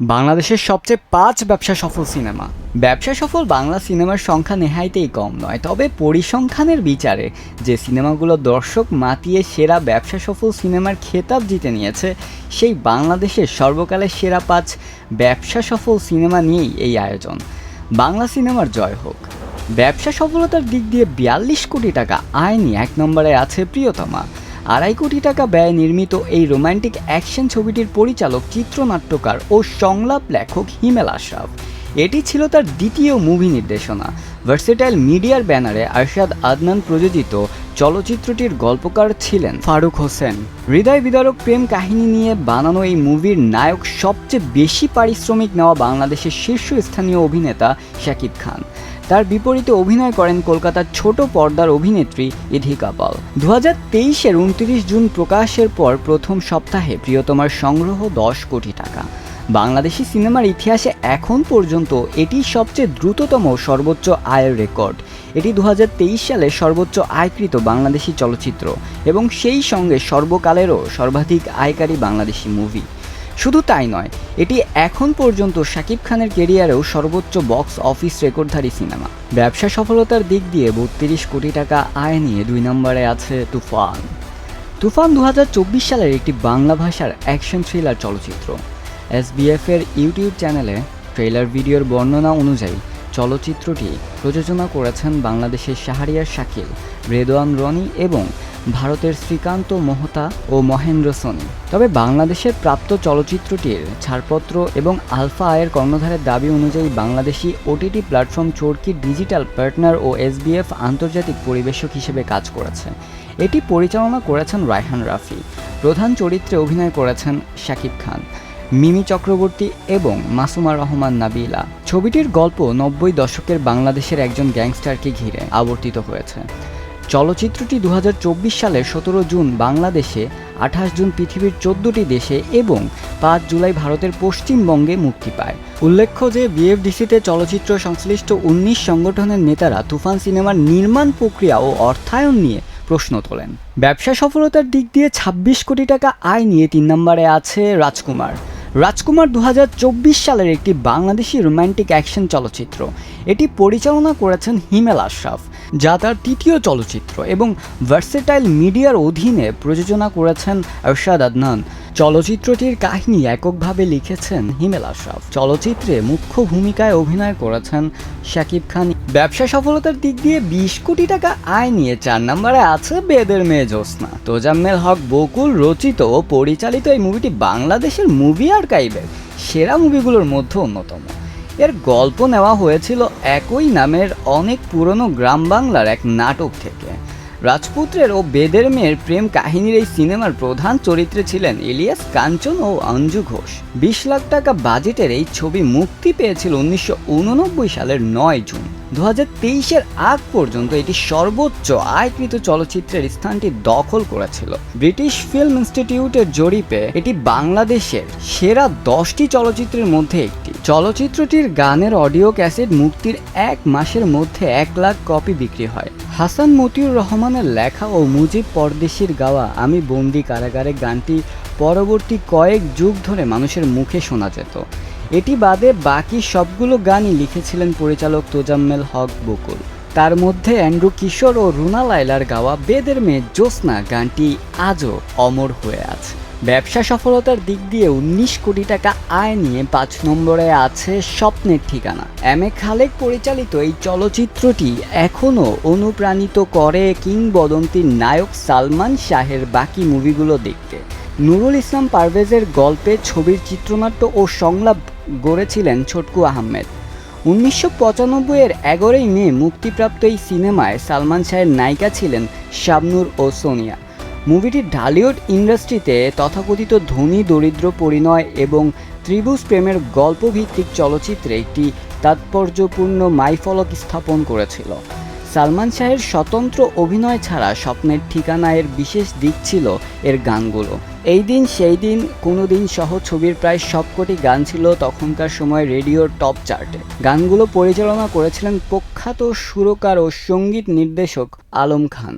বাংলাদেশের সবচেয়ে পাঁচ ব্যবসা সফল সিনেমা। ব্যবসা সফল বাংলা সিনেমার সংখ্যা নেহাইতেই কম নয়, তবে পরিসংখ্যানের বিচারে যে সিনেমাগুলো দর্শক মাতিয়ে সেরা ব্যবসা সফল সিনেমার খেতাব জিতে নিয়েছে, সেই বাংলাদেশের সর্বকালের সেরা পাঁচ ব্যবসা সফল সিনেমা নিয়েই এই আয়োজন। বাংলা সিনেমার জয় হোক। ব্যবসা সফলতার দিক দিয়ে বিয়াল্লিশ কোটি টাকা আয় নিয়ে এক নম্বরে আছে প্রিয়তমা। আড়াই কোটি টাকা ব্যয় নির্মিত এই রোমান্টিক অ্যাকশন ছবিটির পরিচালক, চিত্রনাট্যকার ও সংলাপ লেখক হিমেল আশরাফ। এটি ছিল তার দ্বিতীয় মুভি নির্দেশনা। ভার্সেটাইল মিডিয়ার ব্যানারে আরশাদ আদনান প্রযোজিত চলচ্চিত্রটির গল্পকার ছিলেন ফারুক হোসেন। হৃদয় বিদারক প্রেম কাহিনী নিয়ে বানানো এই মুভির নায়ক সবচেয়ে বেশি পারিশ্রমিক নেওয়া বাংলাদেশের শীর্ষস্থানীয় অভিনেতা শাকিব খান। তার বিপরীতে অভিনয় করেন কলকাতার ছোট পর্দার অভিনেত্রী ইধি কাপাল দু হাজার তেইশের উনত্রিশ জুন প্রকাশের পর প্রথম সপ্তাহে প্রিয়তমার সংগ্রহ দশ কোটি টাকা। বাংলাদেশি সিনেমার ইতিহাসে এখন পর্যন্ত এটি সবচেয়ে দ্রুততম সর্বোচ্চ আয়ের রেকর্ড। এটি দু সালে সর্বোচ্চ আয়কৃত বাংলাদেশি চলচ্চিত্র এবং সেই সঙ্গে সর্বকালেরও সর্বাধিক আয়কারী বাংলাদেশি মুভি। শুধু তাই নয়, এটি এখন পর্যন্ত শাকিব খানের কেরিয়ারেও সর্বোচ্চ বক্স অফিস রেকর্ডধারী সিনেমা। ব্যবসা সফলতার দিক দিয়ে বত্রিশ কোটি টাকা আয় নিয়ে দুই নম্বরে আছে তুফান। তুফান দু হাজার চব্বিশ সালের একটি বাংলা ভাষার অ্যাকশন থ্রিলার চলচ্চিত্র। এসবিএফ এর ইউটিউব চ্যানেলে ট্রেলার ভিডিওর বর্ণনা অনুযায়ী চলচ্চিত্রটি প্রযোজনা করেছেন বাংলাদেশের শাহরিয়ার শাকিল রেদওয়ান রনি এবং ভারতের শ্রীকান্ত মোহতা ও মহেন্দ্র সোনি। তবে বাংলাদেশের প্রাপ্ত চলচ্চিত্রটির ছাড়পত্র এবং আলফা আয়ের কর্ণধারের দাবি অনুযায়ী Bangladeshi OTT platform Chorki digital partner ও এসবিএফ আন্তর্জাতিক পরিবেশক হিসেবে কাজ করেছে। এটি পরিচালনা করেছেন রায়হান রাফি। প্রধান চরিত্রে অভিনয় করেছেন শাকিব খান, মিমি চক্রবর্তী এবং মাসুমা রহমান নাবিলা। ছবিটির গল্প নব্বই দশকের বাংলাদেশের একজন গ্যাংস্টারকে ঘিরে আবর্তিত হয়েছে। চলচ্চিত্রটি দু সালের সতেরো জুন বাংলাদেশে, আঠাশ জুন পৃথিবীর চোদ্দটি দেশে এবং পাঁচ জুলাই ভারতের পশ্চিমবঙ্গে মুক্তি পায়। উল্লেখ্য যে, বিএফডিসিতে চলচ্চিত্র সংশ্লিষ্ট উনিশ সংগঠনের নেতারা তুফান সিনেমার নির্মাণ প্রক্রিয়া ও অর্থায়ন নিয়ে প্রশ্ন তোলেন। ব্যবসা সফলতার দিক দিয়ে ২৬ কোটি টাকা আয় নিয়ে তিন নম্বরে আছে রাজকুমার। রাজকুমার দু হাজার চব্বিশ সালের একটি বাংলাদেশি রোম্যান্টিক অ্যাকশন চলচ্চিত্র। এটি পরিচালনা করেছেন হিমেল আশরাফ, যা তার তৃতীয় চলচ্চিত্র এবং ভার্সেটাইল মিডিয়ার অধীনে প্রযোজনা করেছেন আরশাদ আদনান। চলচ্চিত্রটির কাহিনী এককভাবে লিখেছেন হিমেল আশরাফ। চলচ্চিত্রে মুখ্য ভূমিকায় অভিনয় করেছেন শাকিব খান। ব্যবসা সফলতার দিক দিয়ে বিশ কোটি টাকা আয় নিয়ে চার নম্বরে আছে বেদের মেয়ে জ্যোৎস্না। তোজাম্মেল হক বকুল রচিত ও পরিচালিত এই মুভিটি বাংলাদেশের মুভি আর্কাইভের সেরা মুভিগুলোর মধ্যে অন্যতম। এর গল্প নেওয়া হয়েছিল একই নামের অনেক পুরনো গ্রাম বাংলার এক নাটক থেকে। রাজপুত্রের ও বেদের মেয়ের প্রেম কাহিনীর এই সিনেমার প্রধান চরিত্রে ছিলেন ইলিয়াস কাঞ্চন ও অঞ্জু ঘোষ। বিশ লাখ টাকা বাজেটের এই ছবি মুক্তি পেয়েছিল উনিশশো উননব্বই সালের নয় জুন। দু হাজার আগ পর্যন্ত এটি সর্বোচ্চ আয়কৃত চলচ্চিত্রের স্থানটি দখল করেছিল। ব্রিটিশ ফিল্ম ইনস্টিটিউটের জরিপে এটি বাংলাদেশের সেরা দশটি চলচ্চিত্রের মধ্যে একটি। চলচ্চিত্রটির গানের অডিও ক্যাসেট মুক্তির এক মাসের মধ্যে এক লাখ কপি বিক্রি হয়। হাসান মতিউর রহমানের লেখা ও মুজিব পরদেশির গাওয়া আমি বন্দি কারাগারে গানটি পরবর্তী কয়েক যুগ ধরে মানুষের মুখে শোনা যেত। এটি বাদে বাকি সবগুলো গানই লিখেছিলেন পরিচালক তোজাম্মেল হক বকুল। তার মধ্যে অ্যান্ড্রু কিশোর ও রুনা লাইলার গাওয়া বেদের মেয়ে জ্যোৎস্না গানটি আজও অমর হয়ে আছে। ব্যবসা সফলতার দিক দিয়ে উনিশ কোটি টাকা আয় নিয়ে পাঁচ নম্বরে আছে স্বপ্নের ঠিকানা। এম এ খালেক পরিচালিত এই চলচ্চিত্রটি এখনও অনুপ্রাণিত করে কিংবদন্তির নায়ক সালমান শাহের বাকি মুভিগুলো দেখতে। নুরুল ইসলাম পারভেজের গল্পে ছবির চিত্রনাট্য ও সংলাপ গড়েছিলেন ছোটকু আহমেদ। উনিশশো পঁচানব্বইয়ের এগারোই মে মুক্তিপ্রাপ্ত এই সিনেমায় সালমান শাহের নায়িকা ছিলেন শাবনুর ও সোনিয়া। মুভিটি ঢালিউড ইন্ডাস্ট্রিতে তথাকথিত ধনী, দরিদ্র, পরিণয় এবং ত্রিভুজ প্রেমের গল্পভিত্তিক চলচ্চিত্রে একটি তাৎপর্যপূর্ণ মাইফলক স্থাপন করেছিল। সালমান শাহের স্বতন্ত্র অভিনয় ছাড়া স্বপ্নের ঠিকানা এর বিশেষ দিক ছিল এর গানগুলো। এই দিন সেই দিন কোনো দিন সহ ছবির প্রায় সবকটি গান ছিল তখনকার সময় রেডিওর টপ চার্টে। গানগুলো পরিচালনা করেছিলেন প্রখ্যাত সুরকার ও সংগীত নির্দেশক আলম খান।